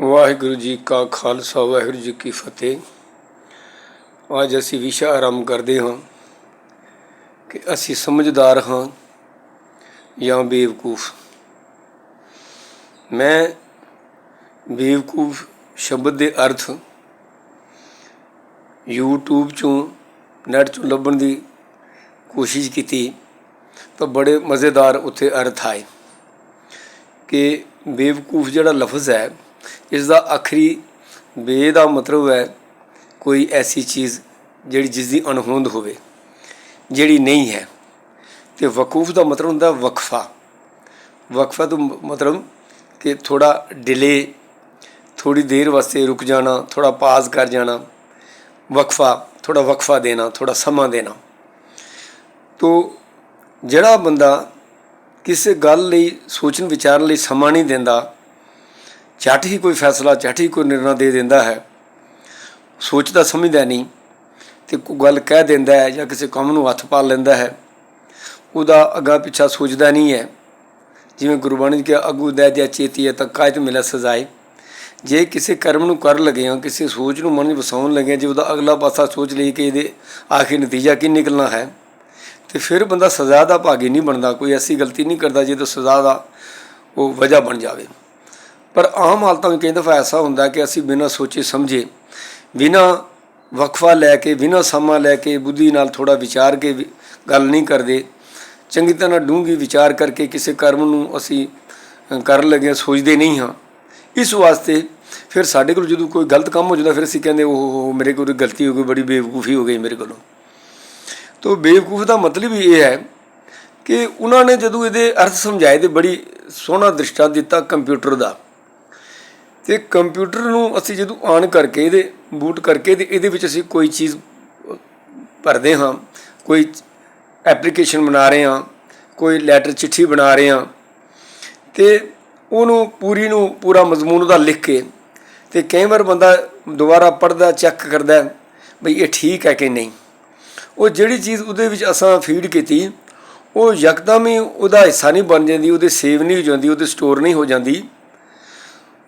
ਵਾਹਿਗੁਰੂ ਜੀ ਕਾ ਖਾਲਸਾ, ਵਾਹਿਗੁਰੂ ਜੀ ਕੀ ਫਤਿਹ। ਅੱਜ ਅਸੀਂ ਵਿਸ਼ਾ ਆਰੰਭ ਕਰਦੇ ਹਾਂ ਕਿ ਅਸੀਂ ਸਮਝਦਾਰ ਹਾਂ ਜਾਂ ਬੇਵਕੂਫ। ਮੈਂ ਬੇਵਕੂਫ ਸ਼ਬਦ ਦੇ ਅਰਥ YouTube ਚੋਂ, ਨੈਟ ਚੋਂ ਲੱਭਣ ਦੀ ਕੋਸ਼ਿਸ਼ ਕੀਤੀ ਤਾਂ ਬੜੇ ਮਜ਼ੇਦਾਰ ਉੱਥੇ ਅਰਥ ਆਏ ਕਿ ਬੇਵਕੂਫ ਜਿਹੜਾ ਲਫ਼ਜ਼ ਹੈ ਇਸ ਦਾ ਆਖਰੀ ਬੇ ਦਾ ਮਤਲਬ ਹੈ ਕੋਈ ਐਸੀ ਚੀਜ਼ ਜਿਹੜੀ ਜਿਸ ਦੀ ਅਣਹੋਂਦ ਹੋਵੇ, ਜਿਹੜੀ ਨਹੀਂ ਹੈ। ਤੇ ਵਕੂਫ ਦਾ ਮਤਲਬ ਹੁੰਦਾ ਵਕਫਾ। ਵਕਫਾ ਤੋਂ ਮਤਲਬ ਕਿ ਥੋੜਾ ਡਿਲੇ ਥੋੜੀ ਦੇਰ ਵਾਸਤੇ ਰੁਕ ਜਾਣਾ ਥੋੜਾ ਪਾਜ਼ ਕਰ ਜਾਣਾ, ਵਕਫਾ ਥੋੜਾ ਵਕਫਾ ਦੇਣਾ ਥੋੜਾ ਸਮਾਂ ਦੇਣਾ। ਤੋ ਜਿਹੜਾ ਬੰਦਾ ਕਿਸੇ ਗੱਲ ਲਈ ਸੋਚਣ ਵਿਚਾਰਨ ਲਈ ਸਮਾਂ ਨਹੀਂ ਦਿੰਦਾ ਝੱਟ ਹੀ ਕੋਈ ਫੈਸਲਾ ਝੱਟ ਹੀ ਕੋਈ ਨਿਰਣਾ ਦੇ ਦਿੰਦਾ ਹੈ। ਸੋਚਦਾ ਸਮਝਦਾ ਨਹੀਂ ਤੇ ਕੋਈ ਗੱਲ ਕਹਿ ਦਿੰਦਾ ਹੈ ਜਾਂ ਕਿਸੇ ਕੰਮ ਨੂੰ ਹੱਥ ਪਾ ਲੈਂਦਾ ਹੈ। ਉਹਦਾ ਅਗਾ ਪਿੱਛਾ ਸੋਚਦਾ ਨਹੀਂ ਹੈ। ਜਿਵੇਂ ਗੁਰਬਾਣੀ ਕੇ ਅਗੂ ਦੇ ਦਿਆ ਚੇਤੀ ਹੈ ਤਾਂ ਕਾਇਤ ਮਿਲਾ ਸਜ਼ਾਏ। ਜੇ ਕਿਸੇ ਕਰਮ ਨੂੰ ਕਰ ਲਗੇ ਹਾਂ ਕਿਸੇ ਸੋਚ ਨੂੰ ਮਨ ਵਿੱਚ ਵਸਾਉਣ ਲੱਗੇ ਹਾਂ, ਜੇ ਉਹਦਾ ਅਗਲਾ ਪਾਸਾ ਸੋਚ ਲਈ ਕਿ ਇਹਦੇ ਆਖਿਰ ਨਤੀਜਾ ਕੀ ਨਿਕਲਣਾ ਹੈ ਤੇ ਫਿਰ ਬੰਦਾ ਸਜ਼ਾ ਦਾ ਭਾਗੀ ਨਹੀਂ ਬਣਦਾ ਕੋਈ ਐਸੀ ਗਲਤੀ ਨਹੀਂ ਕਰਦਾ ਜਿਹਦੇ ਸਜ਼ਾ ਦਾ ਉਹ ਵਜ੍ਹਾ ਬਣ ਜਾਵੇ। ਪਰ ਆਮ ਹਾਲਤਾਂ ਵਿੱਚ ਕਈ ਦਫਾ ਐਸਾ ਹੁੰਦਾ ਕਿ ਅਸੀਂ ਬਿਨਾਂ ਸੋਚੇ ਸਮਝੇ ਬਿਨਾਂ ਵਕਫਾ ਲੈ ਕੇ ਬਿਨਾਂ ਸਮਾਂ ਲੈ ਕੇ ਬੁੱਧੀ ਨਾਲ ਥੋੜਾ ਵਿਚਾਰ ਕੇ ਵੀ ਗੱਲ ਨਹੀਂ ਕਰਦੇ। ਚੰਗੀ ਤਰ੍ਹਾਂ ਡੂੰਘੀ ਵਿਚਾਰ ਕਰਕੇ ਕਿਸੇ ਕਰਮ ਨੂੰ ਅਸੀਂ ਕਰਨ ਲੱਗੇ ਹਾਂ, ਸੋਚਦੇ ਨਹੀਂ ਹਾਂ। ਇਸ ਵਾਸਤੇ ਫਿਰ ਸਾਡੇ ਕੋਲ ਜਦੋਂ ਕੋਈ ਗਲਤ ਕੰਮ ਹੋ ਜਾਂਦਾ ਫਿਰ ਅਸੀਂ ਕਹਿੰਦੇ ਉਹ ਮੇਰੇ ਕੋਲ ਗਲਤੀ ਹੋ ਗਈ ਬੜੀ ਬੇਵਕੂਫੀ ਹੋ ਗਈ ਮੇਰੇ ਕੋਲੋਂ। ਤੋ ਬੇਵਕੂਫ ਦਾ ਮਤਲਬ ਹੀ ਇਹ ਹੈ ਕਿ ਉਹਨਾਂ ਨੇ ਜਦੋਂ ਇਹਦੇ ਅਰਥ ਸਮਝਾਏ ਤੇ ਬੜੀ ਸੋਹਣਾ ਦ੍ਰਿਸ਼ਟਾ ਦਿੱਤਾ ਕੰਪਿਊਟਰ ਦਾ। ਤੇ ਕੰਪਿਊਟਰ ਨੂੰ ਅਸੀਂ ਜਦੋਂ ਆਨ ਕਰਕੇ ਇਹਦੇ, ਬੂਟ ਕਰਕੇ ਤੇ ਇਹਦੇ ਵਿੱਚ ਅਸੀਂ ਕੋਈ ਚੀਜ਼ ਭਰਦੇ ਹਾਂ, ਕੋਈ ਐਪਲੀਕੇਸ਼ਨ ਬਣਾ ਰਹੇ ਹਾਂ, ਕੋਈ ਲੈਟਰ ਚਿੱਠੀ ਬਣਾ ਰਹੇ ਹਾਂ, ਤੇ ਉਹਨੂੰ ਪੂਰੀ ਨੂੰ ਪੂਰਾ ਮਜ਼ਮੂਨ ਉਹਦਾ ਲਿਖ ਕੇ ਤੇ ਕਈ ਵਾਰ ਬੰਦਾ ਦੁਬਾਰਾ ਪੜਦਾ ਚੈੱਕ ਕਰਦਾ, ਬਈ ਇਹ ਠੀਕ ਹੈ ਕਿ ਨਹੀਂ। ਉਹ ਜਿਹੜੀ ਚੀਜ਼ ਉਹਦੇ ਵਿੱਚ ਅਸਾਂ ਫੀਡ ਕੀਤੀ, ਉਹ ਯਕਦਮ ਹੀ ਉਹਦਾ ਹਿੱਸਾ ਨਹੀਂ ਬਣ ਜਾਂਦੀ, ਉਹਦੇ ਸੇਵ ਨਹੀਂ ਹੋ ਜਾਂਦੀ, ਉਹਦੇ ਸਟੋਰ ਨਹੀਂ ਹੋ ਜਾਂਦੀ।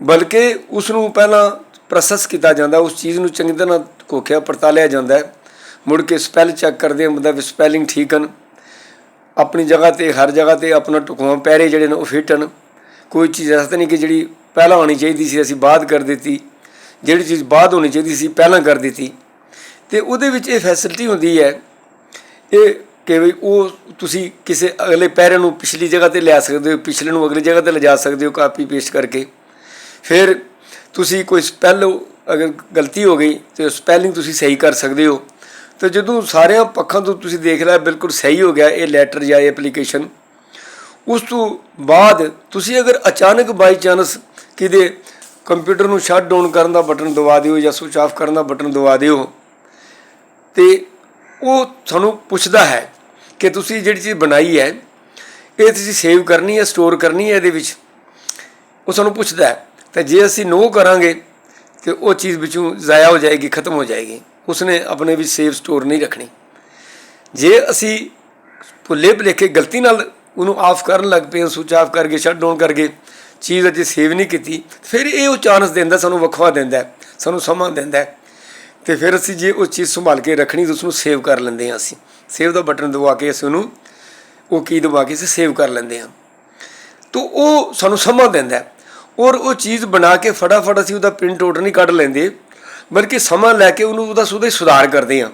ਬਲਕਿ ਉਸ ਨੂੰ ਪਹਿਲਾਂ ਪ੍ਰੋਸੈਸ ਕੀਤਾ ਜਾਂਦਾ, ਉਸ ਚੀਜ਼ ਨੂੰ ਚੰਗੀ ਤਰ੍ਹਾਂ ਕੋਖਿਆ ਪੜਤਾਲਿਆ ਜਾਂਦਾ ਹੈ। ਮੁੜ ਕੇ ਸਪੈਲ ਚੈੱਕ ਕਰਦੇ ਹਾਂ ਬੰਦਾ ਵੀ ਸਪੈਲਿੰਗ ਠੀਕ ਹਨ। ਆਪਣੀ ਜਗ੍ਹਾ ਤੇ, ਹਰ ਜਗ੍ਹਾ ਤੇ ਆਪਣਾ ਟੁਕਵਾ ਪੈਰੇ ਜਿਹੜੇ ਨੇ ਉਹ ਫਿੱਟ ਹਨ। ਕੋਈ ਚੀਜ਼ ਐਸਾ ਤਾਂ ਨਹੀਂ ਕਿ ਜਿਹੜੀ ਪਹਿਲਾਂ ਹੋਣੀ ਚਾਹੀਦੀ ਸੀ, ਅਸੀਂ ਬਾਅਦ ਕਰ ਦਿੱਤੀ। ਜਿਹੜੀ ਚੀਜ਼ ਬਾਅਦ ਹੋਣੀ ਚਾਹੀਦੀ ਸੀ, ਪਹਿਲਾਂ ਕਰ ਦਿੱਤੀ। ਤੇ ਉਹਦੇ ਵਿੱਚ ਇਹ ਫੈਸਿਲਿਟੀ ਹੁੰਦੀ ਹੈ, ਇਹ ਕਿ ਵੀ ਉਹ ਤੁਸੀਂ ਕਿਸੇ ਅਗਲੇ ਪੈਰੇ ਨੂੰ ਪਿਛਲੀ ਜਗ੍ਹਾ ਤੇ ਲਿਆ ਸਕਦੇ ਹੋ, ਪਿਛਲੇ ਨੂੰ ਅਗਲੀ ਜਗ੍ਹਾ ਤੇ ਲਿਜਾ ਸਕਦੇ ਹੋ ਕਾਪੀ ਪੇਸਟ ਕਰਕੇ। ਫਿਰ ਤੁਸੀਂ ਕੋਈ ਸਪੈਲ ਅਗਰ ਗਲਤੀ ਹੋ ਗਈ, ਤੇ ਸਪੈਲਿੰਗ ਤੁਸੀਂ ਸਹੀ ਕਰ ਸਕਦੇ ਹੋ। ਤੇ ਜਦੋਂ ਸਾਰਿਆਂ ਪੱਖਾਂ ਤੋਂ ਤੁਸੀਂ ਦੇਖ ਲਿਆ ਬਿਲਕੁਲ ਸਹੀ ਹੋ ਗਿਆ ਇਹ ਲੈਟਰ ਜਾਂ ਇਹ ਐਪਲੀਕੇਸ਼ਨ ਉਸ ਤੋਂ ਬਾਅਦ ਤੁਸੀਂ ਅਗਰ ਅਚਾਨਕ ਬਾਈ ਚਾਂਸ ਕਿਤੇ ਕੰਪਿਊਟਰ ਨੂੰ ਸ਼ਟ ਡਾਊਨ ਕਰਨ ਦਾ ਬਟਨ ਦਬਾ ਦਿਓ ਜਾਂ ਸਵਿਚ ਆਫ ਕਰਨ ਦਾ ਬਟਨ ਦਬਾ ਦਿਓ, ਤੇ ਉਹ ਤੁਹਾਨੂੰ ਪੁੱਛਦਾ ਹੈ ਕਿ ਤੁਸੀਂ ਜਿਹੜੀ ਚੀਜ਼ ਬਣਾਈ ਹੈ, ਇਹ ਤੁਸੀਂ ਸੇਵ ਕਰਨੀ ਹੈ ਸਟੋਰ ਕਰਨੀ ਹੈ ਇਹਦੇ ਵਿੱਚ। ਉਹ ਸਾਨੂੰ ਪੁੱਛਦਾ ਹੈ ਤਾਂ ਜੇ ਅਸੀਂ ਨੋ ਕਰਾਂਗੇ ਤੇ ਉਹ ਚੀਜ਼ ਵਿੱਚੋਂ ਜ਼ਾਇਆ ਹੋ ਜਾਏਗੀ, ਖਤਮ ਹੋ ਜਾਏਗੀ। ਉਸਨੇ ਆਪਣੇ ਵਿੱਚ ਸੇਵ ਸਟੋਰ ਨਹੀਂ ਰੱਖਣੀ। ਜੇ ਅਸੀਂ ਭੁੱਲੇ ਭੁਲੇਖੇ ਗਲਤੀ ਨਾਲ ਉਹਨੂੰ ਆਫ ਕਰਨ ਲੱਗ ਪਏ ਸੁਚ ਆਫ ਕਰਕੇ ਸ਼ਟ ਡਾਊਨ ਕਰਕੇ ਚੀਜ਼ ਅਜੇ ਸੇਵ ਨਹੀਂ ਕੀਤੀ, ਫਿਰ ਇਹ ਉਹ ਚਾਂਸ ਦਿੰਦਾ, ਸਾਨੂੰ ਵਕਫਾ ਦਿੰਦਾ, ਸਾਨੂੰ ਸਮਾਂ ਦਿੰਦਾ। ਹੈ। ਤੇ ਫਿਰ ਅਸੀਂ ਜੇ ਉਹ ਚੀਜ਼ ਸੰਭਾਲ ਕੇ ਰੱਖਣੀ ਤਾਂ ਉਸ ਨੂੰ ਸੇਵ ਕਰ ਲੈਂਦੇ ਹਾਂ ਅਸੀਂ। ਸੇਵ ਦਾ ਬਟਨ ਦਬਾ ਕੇ ਅਸੀਂ ਉਹਨੂੰ, ਉਹ ਕੀ ਦਬਾ ਕੇ ਅਸੀਂ ਸੇਵ ਕਰ ਲੈਂਦੇ ਹਾਂ। ਤੋ ਉਹ ਸਾਨੂੰ ਸਮਾਂ ਦਿੰਦਾ। ਔਰ ਉਹ ਚੀਜ਼ ਬਣਾ ਕੇ ਫਟਾਫਟ ਅਸੀਂ ਉਹਦਾ ਪ੍ਰਿੰਟ ਆਊਟ ਨਹੀਂ ਕੱਢ ਲੈਂਦੇ, ਬਲਕਿ ਸਮਾਂ ਲੈ ਕੇ ਉਹਨੂੰ ਉਹਦਾ ਸੁਧੇ ਸੁਧਾਰ ਕਰਦੇ ਹਾਂ।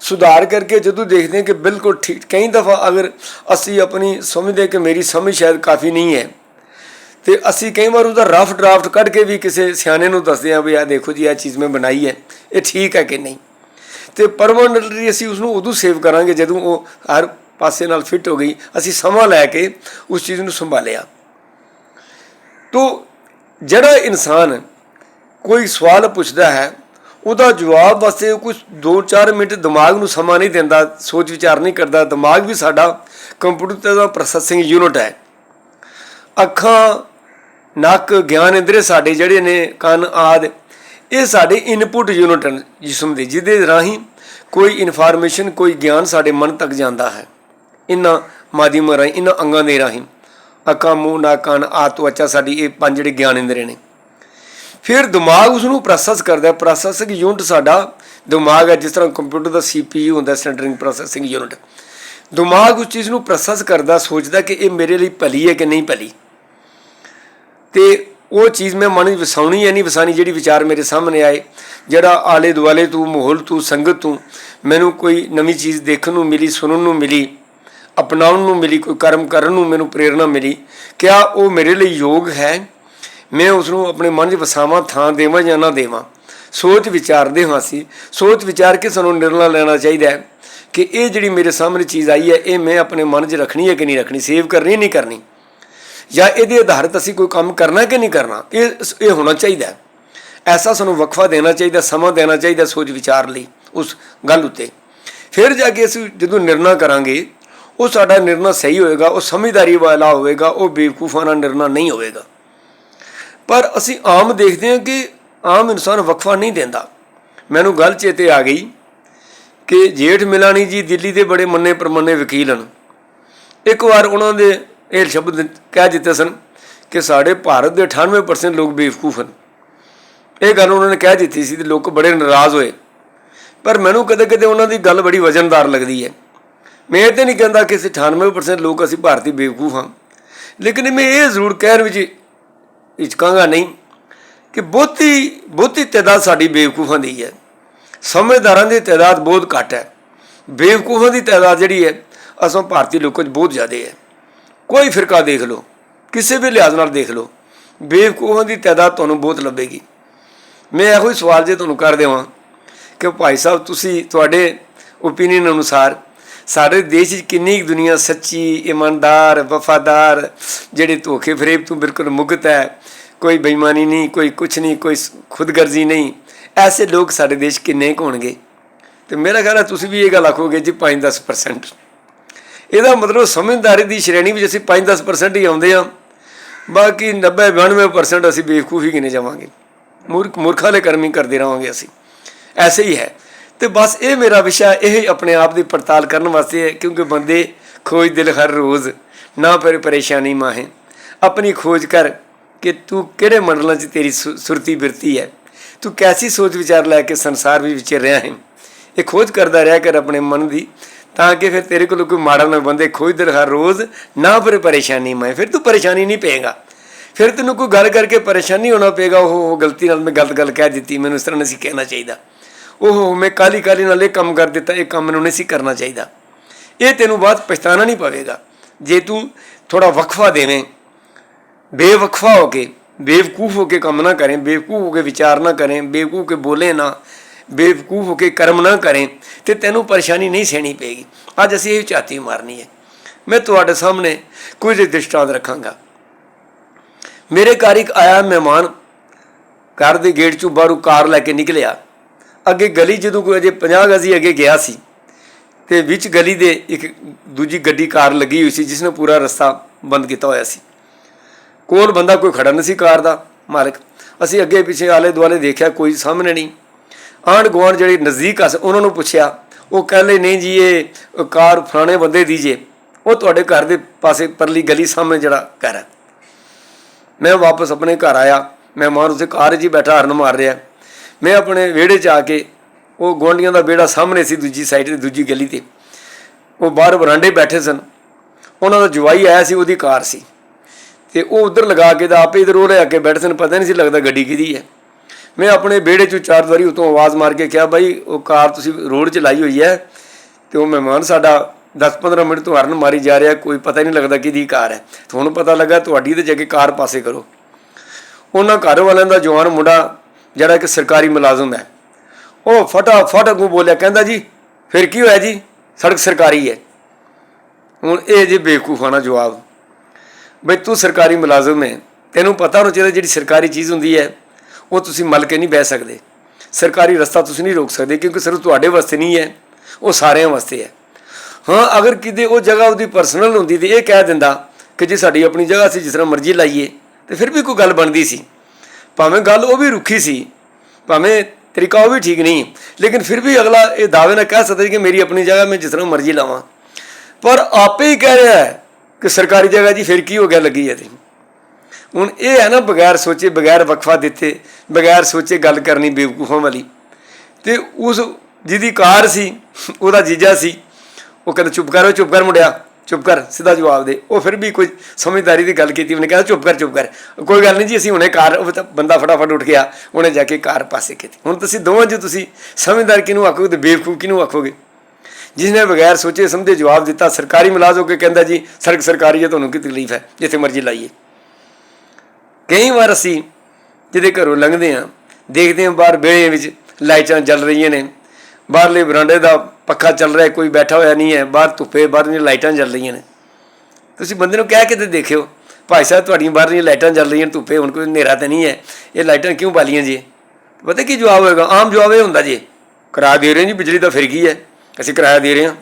ਸੁਧਾਰ ਕਰਕੇ ਜਦੋਂ ਦੇਖਦੇ ਹਾਂ ਕਿ ਬਿਲਕੁਲ ਠੀਕ, ਕਈ ਦਫਾ ਅਗਰ ਅਸੀਂ ਆਪਣੀ ਸਮਝਦੇ ਕਿ ਮੇਰੀ ਸਮਝ ਸ਼ਾਇਦ ਕਾਫੀ ਨਹੀਂ ਹੈ, ਤੇ ਅਸੀਂ ਕਈ ਵਾਰ ਉਹਦਾ ਰਫ ਡਰਾਫਟ ਕੱਢ ਕੇ ਵੀ ਕਿਸੇ ਸਿਆਣੇ ਨੂੰ ਦੱਸਦੇ ਹਾਂ ਵੀ ਆ ਦੇਖੋ ਜੀ ਇਹ ਚੀਜ਼ ਮੈਂ ਬਣਾਈ ਹੈ, ਇਹ ਠੀਕ ਹੈ ਕਿ ਨਹੀਂ। ਤੇ ਪਰਮਨੈਂਟਲੀ ਅਸੀਂ ਉਸ ਨੂੰ ਉਦੋਂ ਸੇਵ ਕਰਾਂਗੇ ਜਦੋਂ ਉਹ ਹਰ ਪਾਸੇ ਨਾਲ ਫਿੱਟ ਹੋ ਗਈ, ਅਸੀਂ ਸਮਾਂ ਲੈ ਕੇ ਉਸ ਚੀਜ਼ ਨੂੰ ਸੰਭਾਲਿਆ। ਤੋ ਜਿਹੜਾ ਇਨਸਾਨ ਕੋਈ ਸਵਾਲ ਪੁੱਛਦਾ ਹੈ, ਉਹਦਾ ਜਵਾਬ ਵਾਸਤੇ ਕੁਝ 2-4 ਮਿੰਟ ਦਿਮਾਗ ਨੂੰ ਸਮਾਂ ਨਹੀਂ ਦਿੰਦਾ, ਸੋਚ ਵਿਚਾਰ ਨਹੀਂ ਕਰਦਾ। ਦਿਮਾਗ ਵੀ ਸਾਡਾ ਕੰਪਿਊਟਰ ਦਾ ਪ੍ਰੋਸੈਸਿੰਗ ਯੂਨਿਟ ਹੈ। ਅੱਖਾਂ, ਨੱਕ, ਗਿਆਨ ਇੰਦਰੀ ਸਾਡੇ ਜਿਹੜੇ ਨੇ ਕੰਨ, ਆਦ, ਇਹ ਸਾਡੇ ਇਨਪੁਟ ਯੂਨਿਟ ਹਨ ਜਿਸਮ ਦੇ, ਜਿਹਦੇ ਰਾਹੀਂ ਕੋਈ ਇਨਫੋਰਮੇਸ਼ਨ ਕੋਈ ਗਿਆਨ ਸਾਡੇ ਮਨ ਤੱਕ ਜਾਂਦਾ ਹੈ। ਇਹਨਾਂ ਮਾਧਿਅਮ ਰਾਹੀਂ ਇਹਨਾਂ ਅੰਗਾਂ ਦੇ ਰਾਹੀਂ। ਅੱਖਾਂ, ਮੂੰਹ, ਨੱਕ, ਕੰਨ ਆਤ ਤਵਚਾ ਸਾਡੀ ਇਹ ਪੰਜ ਜਿਹੜੇ ਗਿਆਨ ਇੰਦਰੀ ਨੇ। ਫਿਰ ਦਿਮਾਗ ਉਸ ਨੂੰ ਪ੍ਰੋਸੈਸ ਕਰਦਾ ਹੈ। ਪ੍ਰੋਸੈਸਿੰਗ ਯੂਨਿਟ ਸਾਡਾ ਦਿਮਾਗ ਹੈ, ਜਿਸ ਤਰ੍ਹਾਂ ਕੰਪਿਊਟਰ ਦਾ CPU ਹੁੰਦਾ ਸੈਂਟਰਿੰਗ ਪ੍ਰੋਸੈਸਿੰਗ ਯੂਨਿਟ ਦਿਮਾਗ ਉਸ ਚੀਜ਼ ਨੂੰ ਪ੍ਰੋਸੈਸ ਕਰਦਾ, ਸੋਚਦਾ ਕਿ ਇਹ ਮੇਰੇ ਲਈ ਭਲੀ ਹੈ ਕਿ ਨਹੀਂ ਭਲੀ। ਤੇ ਉਹ ਚੀਜ਼ ਮੈਂ ਮਨ ਵਿੱਚ ਵਸਾਉਣੀ ਹੈ, ਨਹੀਂ ਵਸਾਣੀ ਜਿਹੜੀ ਵਿਚਾਰ ਮੇਰੇ ਸਾਹਮਣੇ ਆਏ, ਜਿਹੜਾ ਆਲੇ ਦੁਆਲੇ ਤੋਂ, ਮਾਹੌਲ ਤੋਂ, ਸੰਗਤ ਤੋਂ, ਮੈਨੂੰ ਕੋਈ ਨਵੀਂ ਚੀਜ਼ ਦੇਖਣ ਨੂੰ ਮਿਲੀ, ਸੁਣਨ ਨੂੰ ਮਿਲੀ ਅਪਣਾਉਣ ਨੂੰ ਮਿਲੀ, ਕੋਈ ਕਰਮ ਕਰਨ ਨੂੰ ਮੈਨੂੰ ਪ੍ਰੇਰਣਾ ਮਿਲੀ, ਕਿਆ ਉਹ ਮੇਰੇ ਲਈ ਯੋਗ ਹੈ? ਮੈਂ ਉਸ ਨੂੰ ਆਪਣੇ ਮਨ 'ਚ ਵਸਾਵਾਂ, ਥਾਂ ਦੇਵਾਂ ਜਾਂ ਨਾ ਦੇਵਾਂ? ਸੋਚ ਵਿਚਾਰਦੇ ਹਾਂ ਅਸੀਂ। ਸੋਚ ਵਿਚਾਰ ਕੇ ਸਾਨੂੰ ਨਿਰਣਾ ਲੈਣਾ ਚਾਹੀਦਾ ਹੈ ਕਿ ਇਹ ਜਿਹੜੀ ਮੇਰੇ ਸਾਹਮਣੇ ਚੀਜ਼ ਆਈ ਹੈ, ਇਹ ਮੈਂ ਆਪਣੇ ਮਨ 'ਚ ਰੱਖਣੀ ਹੈ ਕਿ ਨਹੀਂ ਰੱਖਣੀ? ਸੇਵ ਕਰਨੀ ਨਹੀਂ ਕਰਨੀ? ਜਾਂ ਇਹਦੇ ਆਧਾਰਿਤ ਅਸੀਂ ਕੋਈ ਕੰਮ ਕਰਨਾ ਕਿ ਨਹੀਂ ਕਰਨਾ? ਇਹ ਇਹ ਹੋਣਾ ਚਾਹੀਦਾ ਹੈ। ਐਸਾ ਸਾਨੂੰ ਵਕਫਾ ਦੇਣਾ ਚਾਹੀਦਾ, ਸਮਾਂ ਦੇਣਾ ਚਾਹੀਦਾ ਸੋਚ ਵਿਚਾਰ ਲਈ ਉਸ ਗੱਲ ਉੱਤੇ। ਫਿਰ ਜਾ ਕੇ ਅਸੀਂ ਜਦੋਂ ਨਿਰਣਾ ਕਰਾਂਗੇ ਉਹ ਸਾਡਾ ਨਿਰਣਾ ਸਹੀ ਹੋਏਗਾ, ਉਹ ਸਮਝਦਾਰੀ ਵਾਲਾ ਹੋਵੇਗਾ, ਉਹ ਬੇਵਕੂਫਾਨਾ ਨਿਰਣਾ ਨਹੀਂ ਹੋਵੇਗਾ। ਪਰ ਅਸੀਂ ਆਮ ਦੇਖਦੇ ਹਾਂ ਕਿ ਆਮ ਇਨਸਾਨ ਵਕਫਾ ਨਹੀਂ ਦਿੰਦਾ। ਮੈਨੂੰ ਗੱਲ ਚੇਤੇ ਆ ਗਈ ਕਿ ਜੇਠ ਮਿਲਾਣੀ ਜੀ ਦਿੱਲੀ ਦੇ ਬੜੇ ਮੰਨੇ ਪ੍ਰਮੰਨੇ ਵਕੀਲ ਹਨ। ਇੱਕ ਵਾਰ ਉਹਨਾਂ ਦੇ ਇਹ ਸ਼ਬਦ ਕਹਿ ਦਿੱਤੇ ਸਨ ਕਿ ਸਾਡੇ ਭਾਰਤ ਦੇ 98% ਲੋਕ ਬੇਵਕੂਫ ਹਨ। ਇਹ ਗੱਲ ਉਹਨਾਂ ਨੇ ਕਹਿ ਦਿੱਤੀ ਸੀ ਤੇ ਲੋਕ ਬੜੇ ਨਾਰਾਜ਼ ਹੋਏ। ਪਰ ਮੈਨੂੰ ਕਦੇ ਕਦੇ ਉਹਨਾਂ ਦੀ ਗੱਲ ਬੜੀ ਵਜ਼ਨਦਾਰ ਲੱਗਦੀ ਹੈ। ਮੈਂ ਇਹ ਤੇ ਨਹੀਂ ਕਹਿੰਦਾ ਕਿ ਅਸੀਂ 98% ਲੋਕ ਅਸੀਂ ਭਾਰਤੀ ਬੇਵਕੂਫ ਹਾਂ। ਲੇਕਿਨ ਮੈਂ ਇਹ ਜ਼ਰੂਰ ਕਹਿਣ ਵਿੱਚ ਹਿਚਕਾਂਗਾ ਨਹੀਂ ਕਿ ਬਹੁਤੀ ਬਹੁਤੀ ਤਾਦਾਦ ਸਾਡੀ ਬੇਵਕੂਫਾਂ ਦੀ ਹੈ। ਸਮਝਦਾਰਾਂ ਦੀ ਤਾਦਾਦ ਬਹੁਤ ਘੱਟ ਹੈ। ਬੇਵਕੂਫਾਂ ਦੀ ਤਾਦਾਦ ਜਿਹੜੀ ਹੈ, ਅਸਾਂ ਭਾਰਤੀ ਲੋਕਾਂ 'ਚ ਬਹੁਤ ਜ਼ਿਆਦਾ ਹੈ। ਕੋਈ ਫਿਰਕਾ ਦੇਖ ਲਓ, ਕਿਸੇ ਵੀ ਲਿਹਾਜ਼ ਨਾਲ ਦੇਖ ਲਓ, ਬੇਵਕੂਫਾਂ ਦੀ ਤਾਦਾਦ ਤੁਹਾਨੂੰ ਬਹੁਤ ਲੱਭੇਗੀ। ਮੈਂ ਇਹੋ ਹੀ ਸਵਾਲ ਜੇ ਤੁਹਾਨੂੰ ਕਰ ਦੇਵਾਂ ਕਿ ਭਾਈ ਸਾਹਿਬ, ਤੁਸੀਂ ਤੁਹਾਡੇ ਓਪੀਨੀਅਨ ਅਨੁਸਾਰ ਸਾਡੇ ਦੇਸ਼ 'ਚ ਕਿੰਨੀ ਕੁ ਦੁਨੀਆ ਸੱਚੀ, ਇਮਾਨਦਾਰ, ਵਫਾਦਾਰ, ਜਿਹੜੇ ਧੋਖੇ ਫਰੇਬ ਤੋਂ ਬਿਲਕੁਲ ਮੁਕਤ ਹੈ, ਕੋਈ ਬੇਈਮਾਨੀ ਨਹੀਂ, ਕੋਈ ਕੁਛ ਨਹੀਂ, ਕੋਈ ਖੁਦਗਰਜ਼ੀ ਨਹੀਂ, ਐਸੇ ਲੋਕ ਸਾਡੇ ਦੇਸ਼ ਕਿੰਨੇ ਕੁ ਹੋਣਗੇ? ਤੇ ਮੇਰਾ ਖਿਆਲ ਹੈ ਤੁਸੀਂ ਵੀ ਇਹ ਗੱਲ ਆਖੋਗੇ ਜੀ 5-10% ਇਹਦਾ ਮਤਲਬ ਸਮਝਦਾਰੀ ਦੀ ਸ਼੍ਰੇਣੀ ਵਿੱਚ ਅਸੀਂ 5-10% ਹੀ ਆਉਂਦੇ ਹਾਂ। ਬਾਕੀ 90-92% ਅਸੀਂ ਬੇਵਕੂਫ ਹੀ ਕਿਨੇ ਜਾਵਾਂਗੇ। ਮੂਰਖ, ਮੂਰਖਾਂ ਦੇ ਕਰਮ ਹੀ ਕਰਦੇ ਰਹਾਂਗੇ ਅਸੀਂ। ਐਸੇ ਹੀ ਹੈ। ਤੇ ਬਸ ਇਹ ਮੇਰਾ ਵਿਸ਼ਾ ਇਹ ਆਪਣੇ ਆਪ ਦੀ ਪੜਤਾਲ ਕਰਨ ਵਾਸਤੇ ਹੈ, ਕਿਉਂਕਿ ਬੰਦੇ ਖੋਜ ਦਿਲ ਹਰ ਰੋਜ਼, ਨਾ ਫਿਰ ਪਰੇਸ਼ਾਨੀ ਮਾਹੇ। ਆਪਣੀ ਖੋਜ ਕਰ ਕਿ ਤੂੰ ਕਿਹੜੇ ਮੰਡਲਾਂ 'ਚ ਤੇਰੀ ਸੁਰਤੀ ਬਿਰਤੀ ਹੈ। ਤੂੰ ਕੈਸੀ ਸੋਚ ਵਿਚਾਰ ਲੈ ਕੇ ਸੰਸਾਰ ਵਿੱਚ ਵਿਚਰ ਰਿਹਾ ਹੈ। ਇਹ ਖੋਜ ਕਰਦਾ ਰਿਹਾ ਕਰ ਆਪਣੇ ਮਨ ਦੀ, ਤਾਂ ਕਿ ਫਿਰ ਤੇਰੇ ਕੋਲ ਕੋਈ ਮਾੜਾ ਨਾ ਬੰਦੇ ਖੋਜ ਦਿਲ ਹਰ ਰੋਜ਼, ਨਾ ਫਿਰ ਪਰੇਸ਼ਾਨੀ ਮਾਹੇ। ਫਿਰ ਤੂੰ ਪਰੇਸ਼ਾਨੀ ਨਹੀਂ ਪਏਗਾ। ਫਿਰ ਤੈਨੂੰ ਕੋਈ ਗੱਲ ਕਰਕੇ ਪਰੇਸ਼ਾਨੀ ਹੋਣਾ ਪਏਗਾ, ਉਹ ਗਲਤੀ ਨਾਲ ਮੈਂ ਗਲਤ ਗੱਲ ਕਹਿ ਦਿੱਤੀ, ਮੈਨੂੰ ਇਸ ਤਰ੍ਹਾਂ ਨਹੀਂ ਸੀ ਕਹਿਣਾ ਚਾਹੀਦਾ। ਉਹ ਮੈਂ ਕਾਲੀ ਕਾਲੀ ਨਾਲ ਇਹ ਕੰਮ ਕਰ ਦਿੱਤਾ, ਇਹ ਕੰਮ ਮੈਨੂੰ ਨਹੀਂ ਸੀ ਕਰਨਾ ਚਾਹੀਦਾ। ਇਹ ਤੈਨੂੰ ਬਾਅਦ ਪਛਤਾਣਾ ਨਹੀਂ ਪਵੇਗਾ। ਜੇ ਤੂੰ ਥੋੜਾ ਵਕਫਾ ਦੇਵੇਂ, ਬੇਵਕਫਾ ਹੋ ਕੇ, ਬੇਵਕੂਫ ਹੋ ਕੇ ਕੰਮ ਨਾ ਕਰੇ, ਬੇਵਕੂਫ ਹੋ ਕੇ ਵਿਚਾਰ ਨਾ ਕਰੇ, ਬੇਵਕੂਫ ਕੇ ਬੋਲੇ ਨਾ, ਬੇਵਕੂਫ ਹੋ ਕੇ ਕਰਮ ਨਾ ਕਰੇ, ਤੇ ਤੈਨੂੰ ਪਰੇਸ਼ਾਨੀ ਨਹੀਂ ਸਹਿਣੀ ਪਏਗੀ। ਅੱਜ ਅਸੀਂ ਇਹ ਚਾਤੀ ਮਾਰਨੀ ਹੈ। ਮੈਂ ਤੁਹਾਡੇ ਸਾਹਮਣੇ ਕੁਝ ਦ੍ਰਿਸ਼ਟਾਂਤ ਰੱਖਾਂਗਾ। ਮੇਰੇ ਘਰ ਇੱਕ ਆਇਆ ਮਹਿਮਾਨ, ਘਰ ਦੇ ਗੇਟ ਚੋਂ ਬਾਹਰੋਂ ਕਾਰ ਲੈ ਕੇ ਨਿਕਲਿਆ। ਅੱਗੇ ਗਲੀ ਜਦੋਂ ਕੋਈ ਅਜੇ 50 ਗਜ਼ੀ ਅੱਗੇ ਗਿਆ ਸੀ ਤੇ ਵਿੱਚ ਗਲੀ ਦੇ ਇੱਕ ਦੂਜੀ ਗੱਡੀ ਕਾਰ ਲੱਗੀ ਹੋਈ ਸੀ, ਜਿਸ ਨੇ ਪੂਰਾ ਰਸਤਾ ਬੰਦ ਕੀਤਾ ਹੋਇਆ ਸੀ। ਕੋਲ ਬੰਦਾ ਕੋਈ ਖੜਾ ਨਹੀਂ ਸੀ ਕਾਰ ਦਾ ਮਾਲਕ। ਅਸੀਂ ਅੱਗੇ ਪਿੱਛੇ ਆਲੇ ਦੁਆਲੇ ਦੇਖਿਆ, ਕੋਈ ਸਾਹਮਣੇ ਨਹੀਂ। ਆਂਢ ਗੁਆਂਢ ਜਿਹੜੇ ਨਜ਼ਦੀਕ ਆ, ਉਹਨਾਂ ਨੂੰ ਪੁੱਛਿਆ, ਉਹ ਕਹਿੰਦੇ ਨਹੀਂ ਜੀ, ਇਹ ਕਾਰ ਫਲਾਣੇ ਬੰਦੇ ਦੀ ਜੇ। ਉਹ ਤੁਹਾਡੇ ਘਰ ਦੇ ਪਾਸੇ ਪਰਲੀ ਗਲੀ ਸਾਹਮਣੇ ਜਿਹੜਾ ਘਰ ਹੈ ਮੈਂ ਵਾਪਸ ਆਪਣੇ ਘਰ ਆਇਆ। ਮਹਿਮਾਨ ਉਸੇ ਕਾਰ 'ਚ ਹੀ ਬੈਠਾ, ਹਰਨ ਮਾਰ ਰਿਹਾ। ਮੈਂ ਆਪਣੇ ਵਿਹੜੇ 'ਚ ਆ ਕੇ ਉਹ ਗੁਆਂਢੀਆਂ ਦਾ ਵਿਹੜਾ ਸਾਹਮਣੇ ਸੀ, ਦੂਜੀ ਸਾਈਡ ਤੇ, ਦੂਜੀ ਗਲੀ ਤੇ। ਉਹ ਬਾਹਰ ਬਰਾਂਡੇ ਬੈਠੇ ਸਨ। ਉਹਨਾਂ ਦਾ ਜਵਾਈ ਆਇਆ ਸੀ, ਉਹਦੀ ਕਾਰ ਸੀ। ਤੇ ਉਹ ਉਧਰ ਲਗਾ ਕੇ ਤਾਂ ਆਪੇ ਇਧਰ ਉਹ ਲੈ ਕੇ ਬੈਠੇ ਸਨ, ਪਤਾ ਨਹੀਂ ਸੀ ਲੱਗਦਾ ਗੱਡੀ ਕਿਹਦੀ ਹੈ। ਮੈਂ ਆਪਣੇ ਵਿਹੜੇ 'ਚੋਂ ਚਾਰ ਵਾਰੀ ਉਤੋਂ ਆਵਾਜ਼ ਮਾਰ ਕੇ ਕਿਹਾ, ਬਾਈ, ਉਹ ਕਾਰ ਤੁਸੀਂ ਰੋਡ 'ਚ ਲਾਈ ਹੋਈ ਹੈ ਤੇ ਉਹ ਮਹਿਮਾਨ ਸਾਡਾ 10-15 ਮਿੰਟ ਤੋਂ ਹਰਨ ਮਾਰੀ ਜਾ ਰਿਹਾ, ਕੋਈ ਪਤਾ ਹੀ ਨਹੀਂ ਲੱਗਦਾ ਕਿਹਦੀ ਕਾਰ ਹੈ। ਤੁਹਾਨੂੰ ਪਤਾ ਲੱਗਾ ਤੁਹਾਡੀ ਤੇ ਜਗ੍ਹਾ ਕਾਰ ਪਾਸੇ ਕਰੋ। ਉਹਨਾਂ ਘਰ ਵਾਲਿਆਂ ਦਾ ਜਵਾਨ ਮੁੰਡਾ ਜਿਹੜਾ ਕਿ ਸਰਕਾਰੀ ਮੁਲਾਜ਼ਮ ਹੈ, ਉਹ ਫਟਾਫਟ ਅੱਗੋਂ ਬੋਲਿਆ, ਕਹਿੰਦਾ ਜੀ, ਫਿਰ ਕੀ ਹੋਇਆ ਜੀ? ਸੜਕ ਸਰਕਾਰੀ ਹੈ। ਹੁਣ ਇਹ ਜੀ ਬੇਵਕੂਫਾਨਾ ਜਵਾਬ। ਬਈ ਤੂੰ ਸਰਕਾਰੀ ਮੁਲਾਜ਼ਮ ਹੈ, ਤੈਨੂੰ ਪਤਾ ਹੋਣਾ ਚਾਹੀਦਾ ਜਿਹੜੀ ਸਰਕਾਰੀ ਚੀਜ਼ ਹੁੰਦੀ ਹੈ, ਉਹ ਤੁਸੀਂ ਮਲ ਕੇ ਨਹੀਂ ਬਹਿ ਸਕਦੇ। ਸਰਕਾਰੀ ਰਸਤਾ ਤੁਸੀਂ ਨਹੀਂ ਰੋਕ ਸਕਦੇ, ਕਿਉਂਕਿ ਸਿਰਫ ਤੁਹਾਡੇ ਵਾਸਤੇ ਨਹੀਂ ਹੈ, ਉਹ ਸਾਰਿਆਂ ਵਾਸਤੇ ਹੈ। ਹਾਂ, ਅਗਰ ਕਿਤੇ ਉਹ ਜਗ੍ਹਾ ਉਹਦੀ ਪਰਸਨਲ ਹੁੰਦੀ ਤੇ ਇਹ ਕਹਿ ਦਿੰਦਾ ਕਿ ਜੇ ਸਾਡੀ ਆਪਣੀ ਜਗ੍ਹਾ ਸੀ, ਜਿਸ ਤਰ੍ਹਾਂ ਮਰਜ਼ੀ ਲਾਈਏ, ਤੇ ਫਿਰ ਵੀ ਕੋਈ ਗੱਲ ਬਣਦੀ ਸੀ। ਭਾਵੇਂ ਗੱਲ ਉਹ ਵੀ ਰੁੱਖੀ ਸੀ, ਭਾਵੇਂ ਤਰੀਕਾ ਉਹ ਵੀ ਠੀਕ ਨਹੀਂ, ਲੇਕਿਨ ਫਿਰ ਵੀ ਅਗਲਾ ਇਹ ਦਾਅਵੇ ਨਾਲ ਕਹਿ ਸਕਦਾ ਸੀ ਕਿ ਮੇਰੀ ਆਪਣੀ ਜਗ੍ਹਾ ਮੈਂ ਜਿਸ ਤਰ੍ਹਾਂ ਮਰਜ਼ੀ ਲਾਵਾਂ। ਪਰ ਆਪੇ ਹੀ ਕਹਿ ਰਿਹਾ ਹੈ ਕਿ ਸਰਕਾਰੀ ਜਗ੍ਹਾ ਜੀ ਫਿਰ ਕੀ ਹੋ ਗਿਆ ਲੱਗੀ ਹੈ ਤੇ। ਹੁਣ ਇਹ ਹੈ ਨਾ ਬਗੈਰ ਸੋਚੇ, ਬਗੈਰ ਵਕਫਾ ਦਿੱਤੇ, ਬਗੈਰ ਸੋਚੇ ਗੱਲ ਕਰਨੀ ਬੇਵਕੂਫਾਂ ਵਾਲੀ। ਤੇ ਉਸ ਜਿਹਦੀ ਕਾਰ ਸੀ, ਉਹਦਾ ਜੀਜਾ ਸੀ, ਉਹ ਕਹਿੰਦਾ, ਚੁੱਪ ਕਰੋ ਚੁੱਪ ਕਰ ਮੁੰਡਿਆ। ਚੁੱਪ ਕਰ, ਸਿੱਧਾ ਜਵਾਬ ਦੇ। ਉਹ ਫਿਰ ਵੀ ਕੋਈ ਸਮਝਦਾਰੀ ਦੀ ਗੱਲ ਕੀਤੀ, ਉਹਨੇ ਕਿਹਾ, ਚੁੱਪ ਕਰ ਚੁੱਪ ਕਰ। ਕੋਈ ਗੱਲ ਨਹੀਂ ਜੀ, ਅਸੀਂ ਹੁਣੇ ਕਾਰ, ਉਹ ਤਾਂ ਬੰਦਾ ਫਟਾਫਟ ਉੱਠ ਗਿਆ, ਉਹਨੇ ਜਾ ਕੇ ਕਾਰ ਪਾਸੇ ਕੀਤੀ। ਹੁਣ ਤੁਸੀਂ ਦੋਵਾਂ ਜੀ ਤੁਸੀਂ ਸਮਝਦਾਰ ਕਿਹਨੂੰ ਆਖੋਗੇ ਤੇ ਬੇਵਕੂਫ ਕਿਹਨੂੰ ਆਖੋਗੇ? ਜਿਸਨੇ ਬਗੈਰ ਸੋਚੇ ਸਮਝੇ ਜਵਾਬ ਦਿੱਤਾ, ਸਰਕਾਰੀ ਮੁਲਾਜ਼ਮ ਹੋ ਕੇ ਕਹਿੰਦਾ ਜੀ, ਸੜਕ ਸਰਕਾਰੀ ਹੈ, ਤੁਹਾਨੂੰ ਕੀ ਤਕਲੀਫ ਹੈ? ਜਿੱਥੇ ਮਰਜ਼ੀ ਲਾਈਏ। ਕਈ ਵਾਰ ਅਸੀਂ ਜਿਹਦੇ ਘਰੋਂ ਲੰਘਦੇ ਆ ਦੇਖਦੇ ਹਾਂ ਬਾਹਰ ਵਿਹੜੇ ਵਿੱਚ ਲਾਈਟਾਂ ਜਲ ਰਹੀਆਂ ਨੇ। ਬਾਹਰਲੇ ਬਰਾਂਡੇ ਦਾ ਪੱਖਾ ਚੱਲ ਰਿਹਾ, ਕੋਈ ਬੈਠਾ ਹੋਇਆ ਨਹੀਂ ਹੈ, ਬਾਹਰ ਧੁੱਪੇ ਬਾਹਰਲੀਆਂ ਲਾਈਟਾਂ ਜਲ ਰਹੀਆਂ ਨੇ। ਤੁਸੀਂ ਬੰਦੇ ਨੂੰ ਕਹਿ ਕੇ ਤੇ ਦੇਖਿਓ, ਭਾਈ ਸਾਹਿਬ ਤੁਹਾਡੀਆਂ ਬਾਹਰਲੀਆਂ ਲਾਈਟਾਂ ਜਲ ਰਹੀਆਂ ਧੁੱਪੇ, ਹੁਣ ਕੋਈ ਹਨੇਰਾ ਤਾਂ ਨਹੀਂ ਹੈ, ਇਹ ਲਾਈਟਾਂ ਕਿਉਂ ਬਾਲੀਆਂ ਜੀ? ਪਤਾ ਕੀ ਜਵਾਬ ਹੋਏਗਾ? ਆਮ ਜਵਾਬ ਇਹ ਹੁੰਦਾ ਜੀ, ਕਿਰਾਇਆ ਦੇ ਰਹੇ ਹਾਂ ਜੀ, ਬਿਜਲੀ ਤਾਂ ਫਿਰ ਕੀ ਹੈ? ਅਸੀਂ ਕਿਰਾਇਆ ਦੇ ਰਹੇ ਹਾਂ।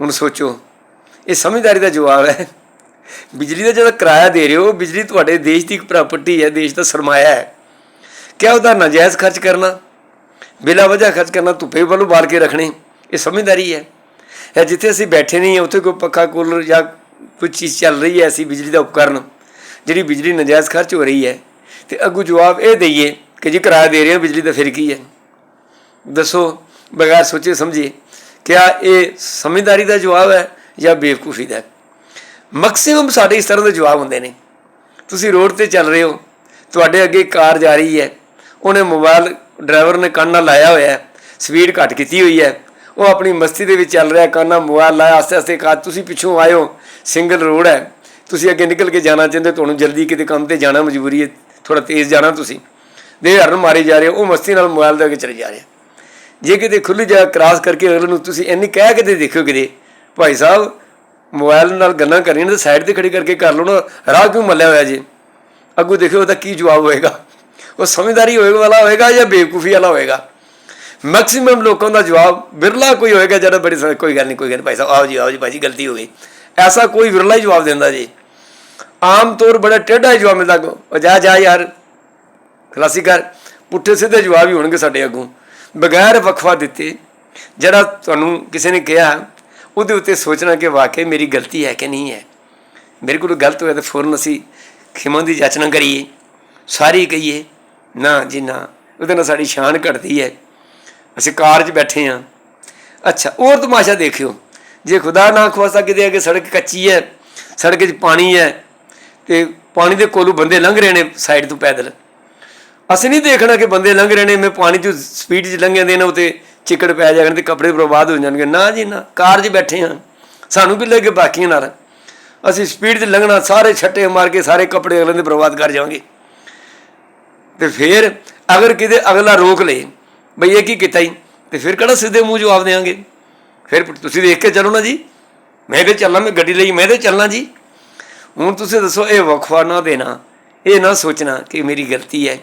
ਹੁਣ ਸੋਚੋ, ਇਹ ਸਮਝਦਾਰੀ ਦਾ ਜਵਾਬ ਹੈ। ਬਿਜਲੀ ਦਾ ਜਿਹੜਾ ਕਿਰਾਇਆ ਦੇ ਰਹੇ ਹੋ ਬਿਜਲੀ ਤੁਹਾਡੇ ਦੇਸ਼ ਦੀ ਇੱਕ ਪ੍ਰਾਪਰਟੀ ਹੈ, ਦੇਸ਼ ਦਾ ਸਰਮਾਇਆ ਹੈ। ਕਿਆ ਉਹਦਾ ਨਾਜਾਇਜ਼ ਖਰਚ ਕਰਨਾ? ਬਿਲਾ ਵਜ੍ਹਾ ਖਰਚ ਕਰਨਾ ਧੁੱਪੇ ਵੱਲੋਂ ਬਾਲ ਕੇ ਰੱਖਣੇ, ਇਹ ਸਮਝਦਾਰੀ ਹੈ। ਇਹ ਜਿੱਥੇ ਅਸੀਂ ਬੈਠੇ ਨਹੀਂ ਹਾਂ, ਉੱਥੇ ਕੋਈ ਪੱਖਾ, ਕੂਲਰ ਜਾਂ ਕੋਈ ਚੀਜ਼ ਚੱਲ ਰਹੀ ਹੈ, ਐਸੀ ਬਿਜਲੀ ਦਾ ਉਪਕਰਨ, ਜਿਹੜੀ ਬਿਜਲੀ ਨਾਜਾਇਜ਼ ਖਰਚ ਹੋ ਰਹੀ ਹੈ। ਤੇ ਅੱਗੂ ਜਵਾਬ ਇਹ ਦਈਏ ਕਿ ਜੇ ਕਿਰਾਇਆ ਦੇ ਰਹੇ ਹਾਂ, ਬਿਜਲੀ ਦਾ ਫਿਰ ਕੀ ਹੈ? ਦੱਸੋ, ਬਗੈਰ ਸੋਚੇ ਸਮਝੇ, ਕਿਆ ਇਹ ਸਮਝਦਾਰੀ ਦਾ ਜਵਾਬ ਹੈ ਜਾਂ ਬੇਵਕੂਫੀ ਦਾ ਮੈਕਸਿਮਮ ਸਾਡੇ ਇਸ ਤਰ੍ਹਾਂ ਦੇ ਜਵਾਬ ਹੁੰਦੇ ਨੇ। ਤੁਸੀਂ ਰੋਡ ਤੇ ਚੱਲ ਰਹੇ ਹੋ, ਤੁਹਾਡੇ ਅੱਗੇ ਕਾਰ ਜਾ ਰਹੀ ਹੈ, ਉਹਨੇ ਮੋਬਾਈਲ ਡਰਾਈਵਰ ਨੇ ਕੰਨ ਨਾਲ ਲਾਇਆ ਹੋਇਆ ਹੈ, ਸਪੀਡ ਘੱਟ ਕੀਤੀ ਹੋਈ ਹੈ। ਉਹ ਆਪਣੀ ਮਸਤੀ ਦੇ ਵਿੱਚ ਚੱਲ ਰਿਹਾ ਕੰਨ ਨਾਲ ਮੋਬਾਈਲ ਲਾਇਆ ਆਸਤੇ ਆਸਤੇ ਕਾਰ, ਤੁਸੀਂ ਪਿੱਛੋਂ ਆਇਓ, ਸਿੰਗਲ ਰੋਡ ਹੈ। ਤੁਸੀਂ ਅੱਗੇ ਨਿਕਲ ਕੇ ਜਾਣਾ ਚਾਹੁੰਦੇ ਤੁਹਾਨੂੰ ਜਲਦੀ ਕਿਤੇ ਕੰਮ ਤੇ ਜਾਣਾ ਮਜਬੂਰੀ ਹੈ ਥੋੜਾ ਤੇਜ਼ ਜਾਣਾ ਤੁਸੀਂ। ਦੇ ਹਰਨ ਮਾਰੇ ਜਾ ਰਹੇ ਹੋ, ਉਹ ਮਸਤੀ ਨਾਲ ਮੋਬਾਈਲ ਦੇ ਅੱਗੇ ਚਲੇ ਜਾ ਰਿਹਾ ਜੇ ਕਿਤੇ ਖੁੱਲੀ ਜਗ੍ਹਾ ਕ੍ਰਾਸ ਕਰਕੇ ਅਗਲੇ ਨੂੰ ਤੁਸੀਂ ਇੰਨੀ ਕਹਿ ਕੇ ਤੇ ਦੇਖਿਓ ਕਿਤੇ, ਭਾਈ ਸਾਹਿਬ ਮੋਬਾਈਲ ਨਾਲ ਗੱਲਾਂ ਕਰਨੀਆਂ ਨੇ ਤਾਂ ਸਾਈਡ ਤੇ ਖੜੀ ਕਰਕੇ ਕਰ ਲਓ ਨਾ, ਰਾਹ ਕਿਉਂ ਮੱਲਿਆ ਹੋਇਆ ਜੀ? ਅੱਗੋਂ ਦੇਖਿਓ ਉਹਦਾ ਕੀ ਜਵਾਬ ਹੋਏਗਾ। ਉਹ ਸਮਝਦਾਰੀ ਹੋਏ ਵਾਲਾ ਹੋਏਗਾ ਜਾਂ ਬੇਵਕੂਫੀ ਵਾਲਾ ਹੋਏਗਾ? ਮੈਕਸਿਮਮ ਲੋਕਾਂ ਦਾ ਜਵਾਬ ਵਿਰਲਾ ਕੋਈ ਹੋਏਗਾ ਜਿਹੜਾ ਬੜੀ ਸ- ਕੋਈ ਗੱਲ ਨਹੀਂ ਕੋਈ ਗੱਲ ਨਹੀਂ ਭਾਈ ਸਾਹਿਬ ਆਓ ਜੀ ਆਓ ਜੀ ਭਾਜੀ ਗਲਤੀ ਹੋ ਗਈ। ਐਸਾ ਕੋਈ ਵਿਰਲਾ ਹੀ ਜਵਾਬ ਦਿੰਦਾ ਜੀ। ਆਮ ਤੌਰ ਬੜਾ ਟੇਢਾ ਹੀ ਜਵਾਬ ਮਿਲਦਾ ਅੱਗੋਂ, ਉਹ ਜਾ ਜਾ ਯਾਰ ਖਲਾਸੀ ਕਰ। ਪੁੱਠੇ ਸਿੱਧੇ ਜਵਾਬ ਹੀ ਹੋਣਗੇ ਸਾਡੇ ਅੱਗੋਂ। ਬਗੈਰ ਵਕਫਾ ਦਿੱਤੇ ਜਿਹੜਾ ਤੁਹਾਨੂੰ ਕਿਸੇ ਨੇ ਕਿਹਾ ਉਹਦੇ ਉੱਤੇ ਸੋਚਣਾ ਕਿ ਵਾਕਈ ਮੇਰੀ ਗਲਤੀ ਹੈ ਕਿ ਨਹੀਂ ਹੈ। ਮੇਰੇ ਕੋਲ ਗਲਤ ਹੋਇਆ ਤਾਂ ਫੌਰਨ ਅਸੀਂ ਖਿਮਾ ਦੀ ਜਾਚਨਾ ਕਰੀਏ। ਸਾਰੀ ਕਹੀਏ। ਨਾ ਜੀ ਨਾ, ਉਹਦੇ ਨਾਲ ਸਾਡੀ ਸ਼ਾਨ ਘਟਦੀ ਹੈ। ਅਸੀਂ ਕਾਰ 'ਚ ਬੈਠੇ ਹਾਂ। ਅੱਛਾ, ਹੋਰ ਤਮਾਸ਼ਾ ਦੇਖਿਓ। ਜੇ ਖੁਦਾ ਨਾ ਖਵਾਸਾ ਕਿਤੇ ਅੱਗੇ ਸੜਕ ਕੱਚੀ ਹੈ, ਸੜਕ 'ਚ ਪਾਣੀ ਹੈ, ਤੇ ਪਾਣੀ ਦੇ ਕੋਲੋਂ ਬੰਦੇ ਲੰਘ ਰਹੇ ਨੇ ਸਾਈਡ ਤੋਂ ਪੈਦਲ। ਅਸੀਂ ਨਹੀਂ ਦੇਖਣਾ ਕਿ ਬੰਦੇ ਲੰਘ ਰਹੇ ਨੇ, ਮੈਂ ਪਾਣੀ 'ਚ ਸਪੀਡ 'ਚ ਲੰਘ ਜਾਂਦੇ ਨੇ, ਉਤੇ ਚਿੱਕੜ ਪੈ ਜਾਣ ਤੇ ਕੱਪੜੇ ਬਰਬਾਦ ਹੋ ਜਾਣਗੇ। ਨਾ ਜੀ ਨਾ, ਕਾਰ 'ਚ ਬੈਠੇ ਹਾਂ। ਸਾਨੂੰ ਵੀ ਲੱਗੇ ਬਾਕੀਆਂ ਨਾਲ? ਅਸੀਂ ਸਪੀਡ 'ਚ ਲੰਘਣਾ, ਸਾਰੇ ਛੱਟੇ ਮਾਰ ਕੇ ਸਾਰੇ ਕੱਪੜੇ ਅਗਲੇ ਦੇ ਬਰਬਾਦ ਕਰ ਜਾਵਾਂਗੇ। ਤੇ ਫਿਰ ਅਗਰ ਕਿਤੇ ਅਗਲਾ ਰੋਕ ਲੇ, ਬਈ ਇਹ ਕੀ ਕੀਤਾ ਹੀ ਤੇ ਫਿਰ ਕਿਹੜਾ ਸਿੱਧੇ ਮੂੰਹ ਜਵਾਬ ਦੇਵਾਂਗੇ? ਫਿਰ ਤੁਸੀਂ ਦੇਖ ਕੇ ਚੱਲੋ ਨਾ ਜੀ। ਮੈਂ ਤੇ ਚੱਲਣਾ ਮੈਂ ਗੱਡੀ ਲਈ, ਮੈਂ ਤੇ ਚੱਲਣਾ ਜੀ। ਹੁਣ ਤੁਸੀਂ ਦੱਸੋ, ਇਹ ਵਖਵਾ ਨਾ ਦੇਣਾ, ਇਹ ਨਾ ਸੋਚਣਾ ਕਿ ਮੇਰੀ ਗਲਤੀ ਹੈ।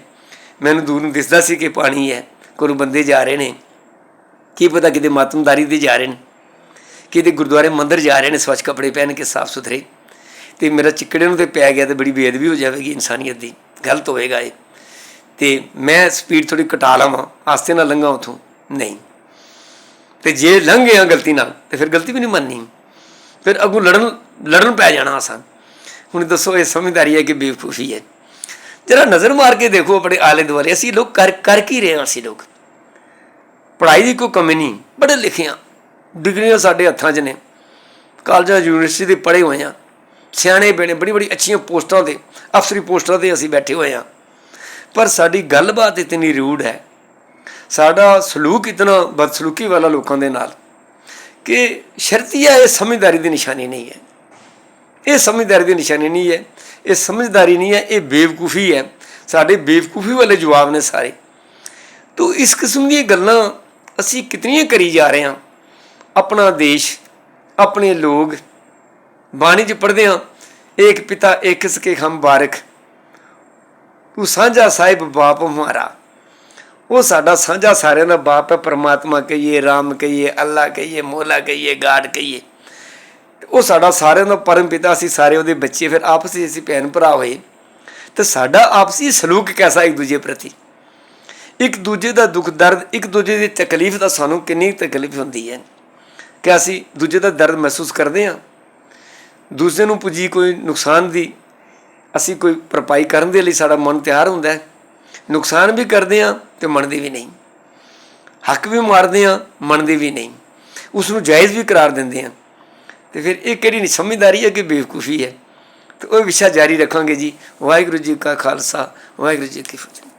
ਮੈਨੂੰ ਦੂਰ ਨੂੰ ਦਿਸਦਾ ਸੀ ਕਿ ਪਾਣੀ ਹੈ ਕੋਈ ਬੰਦੇ ਜਾ ਰਹੇ ਨੇ। ਕੀ ਪਤਾ ਕਿਤੇ ਮਾਤਮਦਾਰੀ ਦੇ ਜਾ ਰਹੇ ਨੇ। ਕਿਤੇ ਗੁਰਦੁਆਰੇ ਮੰਦਰ ਜਾ ਰਹੇ ਨੇ, ਸਵੱਛ ਕੱਪੜੇ ਪਹਿਨ ਕੇ ਸਾਫ਼ ਸੁਥਰੇ। ਤੇ ਮੇਰਾ ਚਿੱਕੜੇ ਨੂੰ ਤੇ ਪੈ ਗਿਆ ਤੇ ਬੜੀ ਬੇਅਦਬੀ ਹੋ ਜਾਵੇਗੀ ਇਨਸਾਨੀਅਤ ਦੀ। ਗਲਤ ਹੋਵੇਗਾ ਇਹ। ਤੇ ਮੈਂ ਸਪੀਡ ਥੋੜੀ ਘਟਾ ਲਵਾਂ, ਆਸਤੇ ਨਾਲ ਲੰਘਾਂ ਉਥੋਂ। ਨਹੀਂ। ਤੇ ਜੇ ਲੰਘ ਗਿਆ ਗਲਤੀ ਨਾਲ, ਤੇ ਫਿਰ ਗਲਤੀ ਵੀ ਨਹੀਂ ਮੰਨਣੀ। ਫਿਰ ਅੱਗੋਂ ਲੜਨ ਲੜਨ ਪੈ ਜਾਣਾ ਆਸਾਨ। ਹੁਣ ਦੱਸੋ, ਇਹ ਸਮਝਦਾਰੀ ਹੈ ਕਿ ਬੇਵਕੂਫੀ ਹੈ? ਜਰਾ ਨਜ਼ਰ ਮਾਰ ਕੇ ਦੇਖੋ ਆਪਣੇ ਆਲੇ ਦੁਆਲੇ। ਅਸੀਂ ਲੋਕ ਕਰ ਕਰ ਕੀ ਰਹੇ ਹਾਂ ਅਸੀਂ ਲੋਕ? ਪੜ੍ਹਾਈ ਦੀ ਕੋਈ ਕਮੀ ਨਹੀਂ। ਬੜੇ ਲਿਖੇ ਡਿਗਰੀਆਂ ਸਾਡੇ ਹੱਥਾਂ 'ਚ ਨੇ। ਕਾਲਜਾਂ, ਯੂਨੀਵਰਸਿਟੀ ਦੇ ਪੜ੍ਹੇ ਹੋਏ ਹਾਂ। ਸਿਆਣੇ ਬਣੇ ਬੜੀ ਬੜੀ ਅੱਛੀਆਂ ਪੋਸਟਾਂ ਤੇ ਅਫਸਰੀ ਪੋਸਟਾਂ ਤੇ ਅਸੀਂ ਬੈਠੇ ਹੋਏ ਹਾਂ। ਪਰ ਸਾਡੀ ਗੱਲਬਾਤ ਇਤਨੀ ਰੂਡ ਹੈ। ਸਾਡਾ ਸਲੂਕ ਇਤਨਾ ਬਦਸਲੂਕੀ ਵਾਲਾ ਲੋਕਾਂ ਦੇ ਨਾਲ ਕਿ ਸ਼ਰਤੀਆ ਇਹ ਸਮਝਦਾਰੀ ਦੀ ਨਿਸ਼ਾਨੀ ਨਹੀਂ ਹੈ। ਇਹ ਸਮਝਦਾਰੀ ਦੀ ਨਿਸ਼ਾਨੀ ਨਹੀਂ ਹੈ। ਇਹ ਸਮਝਦਾਰੀ ਨਹੀਂ ਹੈ। ਇਹ ਬੇਵਕੂਫੀ ਹੈ। ਸਾਡੇ ਬੇਵਕੂਫੀ ਵਾਲੇ ਜਵਾਬ ਨੇ ਸਾਰੇ। ਤੋ ਇਸ ਕਿਸਮ ਦੀਆਂ ਗੱਲਾਂ ਅਸੀਂ ਕਿਤਨੀਆਂ ਕਰੀ ਜਾ ਰਹੇ ਹਾਂ। ਆਪਣਾ ਦੇਸ਼, ਆਪਣੇ ਲੋਕ, ਬਾਣੀ ਚ ਪੜ੍ਹਦੇ ਹਾਂ, ਏਕ ਪਿਤਾ ਏਕ ਸਕੇ ਹਮ ਬਾਰਕ। ਤੂੰ ਸਾਂਝਾ ਸਾਹਿਬ ਬਾਪ ਹਮਾਰਾ ਉਹ ਸਾਡਾ ਸਾਂਝਾ ਸਾਰਿਆਂ ਦਾ ਬਾਪ ਹੈ, ਪਰਮਾਤਮਾ ਕਹੀਏ, ਰਾਮ ਕਹੀਏ, ਅੱਲਾ ਕਹੀਏ, ਮੋਲਾ ਕਹੀਏ, ਗਾਡ ਕਹੀਏ। ਉਹ ਸਾਡਾ ਸਾਰਿਆਂ ਦਾ ਪਰਮ ਪਿਤਾ ਸੀ, ਸਾਰੇ ਉਹਦੇ ਬੱਚੇ ਫਿਰ ਆਪਸ ਵਿੱਚ ਅਸੀਂ ਭੈਣ ਭਰਾ ਹੋਏ। ਤੇ ਸਾਡਾ ਆਪਸੀ ਸਲੂਕ ਕੈਸਾ ਇੱਕ ਦੂਜੇ ਪ੍ਰਤੀ? ਇੱਕ ਦੂਜੇ ਦਾ ਦੁੱਖ, ਦਰਦ, ਇੱਕ ਦੂਜੇ ਦੀ ਤਕਲੀਫ ਦਾ ਸਾਨੂੰ ਕਿੰਨੀ ਤਕਲੀਫ ਹੁੰਦੀ ਹੈ। ਕਿ ਅਸੀਂ ਦੂਜੇ ਦਾ ਦਰਦ ਮਹਿਸੂਸ ਕਰਦੇ ਹਾਂ। ਦੂਸਰੇ ਨੂੰ ਪੁੱਜੀ ਕੋਈ ਨੁਕਸਾਨ ਦੀ ਅਸੀਂ ਕੋਈ ਭਰਪਾਈ ਕਰਨ ਦੇ ਲਈ ਸਾਡਾ ਮਨ ਤਿਆਰ ਹੁੰਦਾ ਹੈ, ਨੁਕਸਾਨ ਵੀ ਕਰਦੇ ਆ ਤੇ ਮੰਨਦੇ ਵੀ ਨਹੀਂ। ਹੱਕ ਵੀ ਮਾਰਦੇ ਆ ਮੰਨਦੇ ਵੀ ਨਹੀਂ। ਉਸ ਨੂੰ ਜਾਇਜ਼ ਵੀ ਕਰਾਰ ਦਿੰਦੇ ਆ ਤੇ ਫਿਰ ਇਹ ਕਿਹੜੀ ਨਹੀਂ, ਸਮਝਦਾਰੀ ਹੈ ਕਿ ਬੇਵਕੂਫੀ ਹੈ? ਤੇ ਉਹ ਵਿਸ਼ਾ ਜਾਰੀ ਰੱਖਾਂਗੇ ਜੀ। ਵਾਹਿਗੁਰੂ ਜੀ ਕਾ ਖਾਲਸਾ, ਵਾਹਿਗੁਰੂ ਜੀ ਕੀ ਫਤਿਹ।